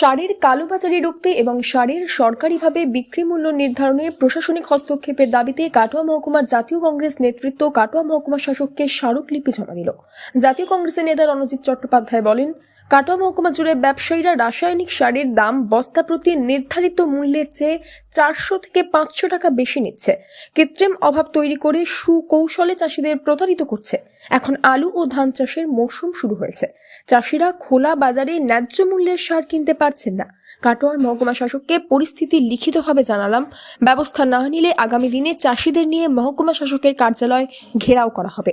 সারের কালোবাজারি রুখতে এবং সারের সরকারিভাবে বিক্রি মূল্য নির্ধারণে প্রশাসনিক হস্তক্ষেপের দাবিতে কাটোয়া মহকুমার জাতীয় কংগ্রেস নেতৃত্ব কাটোয়া মহকুমা শাসককে স্মারকলিপি জমা দিল। জাতীয় কংগ্রেসের নেতা রণজিৎ চট্টোপাধ্যায় বলেন কাটোয়া মহকুমা জুড়ে ব্যবসায়ীরা রাসায়নিক সারের দাম বস্তা প্রতি নির্ধারিত মূল্যের চেয়ে চারশো থেকে পাঁচশো টাকা বেশি নিচ্ছে। কৃত্রিম অভাব তৈরি করে সুকৌশলে চাষিদের প্রতারিত করছে। এখন আলু ও ধান চাষের মৌসুম শুরু হয়েছে। চাষিরা খোলা বাজারে ন্যায্য মূল্যের সার কিনতে পারছেন না। কাটোয়ার মহকুমা শাসককে পরিস্থিতি লিখিতভাবে জানালাম। ব্যবস্থা না নিলে আগামী দিনে চাষিদের নিয়ে মহকুমা শাসকের কার্যালয় ঘেরাও করা হবে।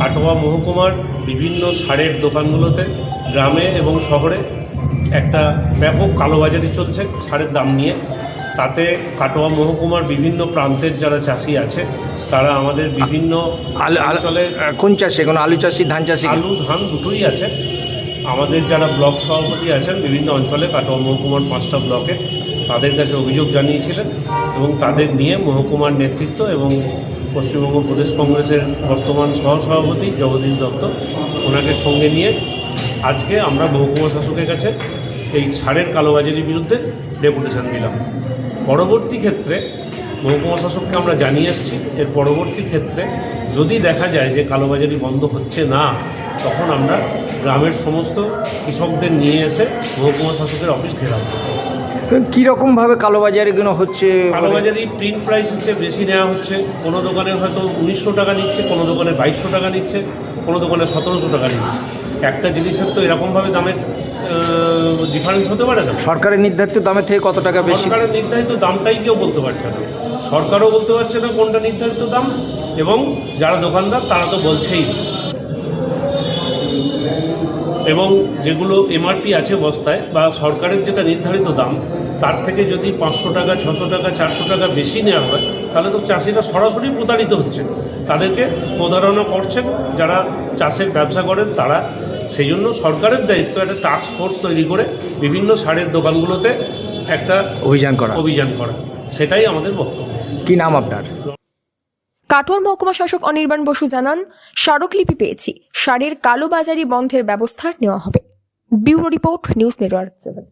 কাটোয়া মহকুমার বিভিন্ন সারের দোকানগুলোতে গ্রামে এবং শহরে একটা ব্যাপক কালোবাজারি চলছে সারের দাম নিয়ে। তাতে কাটোয়া মহকুমার বিভিন্ন প্রান্তের যারা চাষি আছে তারা আমাদের বিভিন্ন অঞ্চলে কোন চাষে? কোন আলু চাষি ধান চাষি? আলু ধান দুটোই আছে। আমাদের যারা ব্লক সভাপতি আছেন বিভিন্ন অঞ্চলে কাটোয়া মহকুমার পাঁচটা ব্লকে তাদের কাছে অভিযোগ জানিয়েছিলেন এবং তাদের নিয়ে মহকুমার নেতৃত্ব এবং পশ্চিমবঙ্গ প্রদেশ কংগ্রেসের বর্তমান সহসভাপতি জগদীশ দত্ত, ওনাকে সঙ্গে নিয়ে আজকে আমরা মহকুমা শাসকের কাছে এই ছাড়ের কালোবাজারির বিরুদ্ধে ডেপুটেশন দিলাম। পরবর্তী ক্ষেত্রে মহকুমা শাসককে আমরা জানিয়ে এসেছি এর পরবর্তী ক্ষেত্রে যদি দেখা যায় যে কালোবাজারি বন্ধ হচ্ছে না, তখন আমরা গ্রামের সমস্ত কৃষকদের নিয়ে এসে মহকুমা শাসকের অফিস ঘেরাব কি রকম ভাবে কালোবাজারি গুলো হচ্ছে? কালোবাজারি প্রিন্ট প্রাইস হচ্ছে বেশি নেওয়া হচ্ছে। কোনো দোকানে হয়তো উনিশশো টাকা নিচ্ছে কোনো দোকানে বাইশশো টাকা নিচ্ছে কোনো দোকানে সতেরোশো টাকা নিচ্ছে। একটা জিনিসের তো এরকমভাবে দামের ডিফারেন্স হতে পারে না। সরকারের নির্ধারিত দামের থেকে কত টাকা বেশি? সরকারের নির্ধারিত দামটাই কেউ বলতে পারছে না। সরকারও বলতে পারছে না কোনটা নির্ধারিত দাম এবং যারা দোকানদার তারা তো বলছেই। না। এবং যেগুলো এমআরপি আছে বস্তায় বা সরকারের যেটা নির্ধারিত দাম তার থেকে যদি পাঁচশো টাকা ছশো টাকা চারশো টাকা বেশি নেওয়া হয় তাহলে তো চাষিরা সরাসরি প্রতারিত হচ্ছে। তাদেরকে প্রতারণা করছেন যারা চাষের ব্যবসা করেন তারা। সেই জন্য সরকারের দায়িত্ব একটা টাস্ক ফোর্স তৈরি করে বিভিন্ন সারের দোকানগুলোতে একটা অভিযান করা। অভিযান করা। সেটাই আমাদের বক্তব্য। কি নাম আপনার? কাটোয়ার মহকুমা শাসক অনির্বাণ বসু জানান স্মারকলিপি পেয়েছি। সারের কালোবাজারি বন্ধের ব্যবস্থা নেওয়া হবে। Bureau report, news network seven.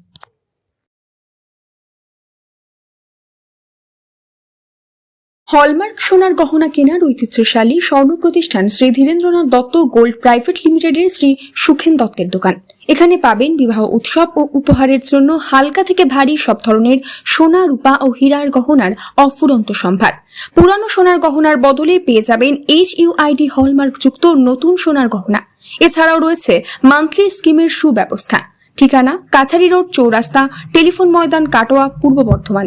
Hallmark সোনার গহনা কেনার ঐতিহ্যশালী স্বর্ণ প্রতিষ্ঠান শ্রী ধীরেন্দ্রনাথ দত্ত গোল্ড প্রাইভেট লিমিটেডের শ্রী সুখেন দত্তের দোকান। এখানে পাবেন বিবাহ উৎসব ও উপহারের জন্য হালকা থেকে ভারী সব ধরনের সোনা, রূপা ও হীরার গহনার অফুরন্ত সম্ভার। পুরানো সোনার গহনার বদলে পেয়ে যাবেন এইচ ইউআইডি হলমার্ক যুক্ত নতুন সোনার গহনা। এছাড়াও রয়েছে মান্থলি স্কিমের সুব্যবস্থা। ঠিকানা কাছারি রোড চৌরাস্তা, টেলিফোন ময়দান কাটোয়া, পূর্ব বর্ধমান।